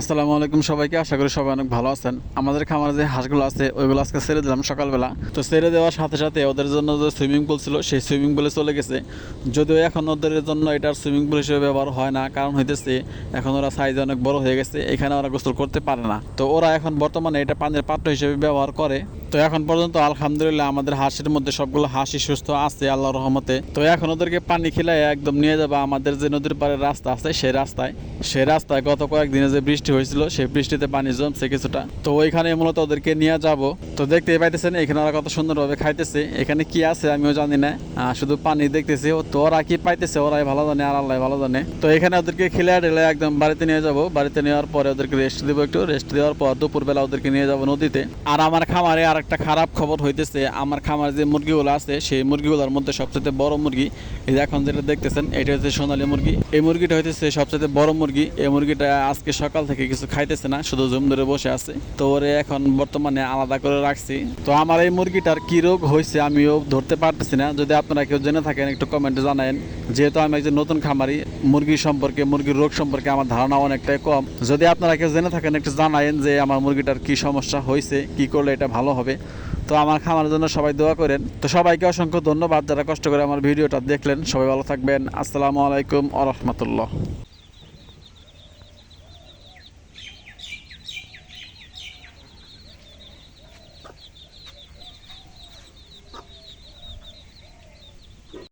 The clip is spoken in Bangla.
আসসালামু আলাইকুম সবাইকে, আশা করি সবাই অনেক ভালো আছেন। আমাদের খামারে যে হাঁসগুলো আছে, ওইগুলো আজকে ছেড়ে দিলাম সকালবেলা। তো ছেড়ে দেওয়ার সাথে সাথে ওদের জন্য যে সুইমিং পুল ছিল, সেই সুইমিং পুলে চলে গেছে। যদিও এখন ওদের জন্য এটার সুইমিং পুল হিসেবে ব্যবহার হয় না, কারণ হইতেছে এখন ওরা সাইজ অনেক বড় হয়ে গেছে, এখানে ওরা গোসল করতে পারে না। তো ওরা এখন বর্তমানে এটা পানির পাত্র হিসেবে ব্যবহার করে। তো এখন পর্যন্ত আলহামদুলিল্লাহ আমাদের হাঁসের মধ্যে সবগুলো হাসি সুস্থ আছে আল্লাহ রহমতে। তো এখন ওদেরকে পানি খেলায় একদম নিয়ে যাব আমাদের যে নদীর পাড়ের রাস্তা আছে, সেই রাস্তায়। সেই রাস্তায় গত কয়েকদিনে যে বৃষ্টি হয়েছিল, সেই বৃষ্টিতে পানি জমছে কিছুটা। তো ওইখানে মূলত ওদেরকে নিয়ে যাব। তো দেখতেই পাইতেছেন, এখানে ওরা কত সুন্দরভাবে খাইতেছে। এখানে কি আছে আমিও জানি না। শুধু পানি দেখতেছি। তো ওরা কি পাইতেছে, ওরাই ভালো জানে আর আল্লাহ ভালো জানে। তো এখানে ওদেরকে খেলে টেলে একদম বাড়িতে নিয়ে যাব। বাড়িতে নেওয়ার পরে ওদেরকে রেস্ট দেবো একটু। রেস্ট দেওয়ার পর দুপুরবেলা ওদেরকে নিয়ে যাব নদীতে। আর আমার খামারে আর একটা খারাপ খবর হইতেছে, আমার খামারে যে মুরগিগুলো আছে, সেই মুরগিগুলোর মধ্যে সবচেয়ে বড় মুরগি, এই যে এখন যেটা দেখতেছেন, এটা হচ্ছে সোনালী মুরগি। এই মুরগিটা হইতেছে সবচেয়ে বড় মুরগি। এই মুরগিটা আজকে সকাল থেকে কিছু খাইতেছে না, শুধু জুম ধরে বসে আছে। তো ওরে এখন বর্তমানে আলাদা করে রাখছি। তো আমার এই মুরগিটার কি রোগ হয়েছে আমিও ধরতে পারতেছি না। যদি আপনারা কেউ জেনে থাকেন, একটু কমেন্টে জানায়েন। যেহেতু আমি একজন নতুন খামারি, মুরগি সম্পর্কে, মুরগির রোগ সম্পর্কে আমার ধারণা অনেকটাই কম। যদি আপনারা কেউ জেনে থাকেন, একটু জানায়েন যে আমার মুরগিটার কি সমস্যা হয়েছে কি করলে এটা ভালো হবে তো আমার খামারের জন্য সবাই দোয়া করেন। তো সবাইকে অসংখ্য ধন্যবাদ যারা কষ্ট করে আমার ভিডিওটা দেখলেন। সবাই ভালো থাকবেন। আসসালামু আলাইকুম আ রহমতুল্লাহ।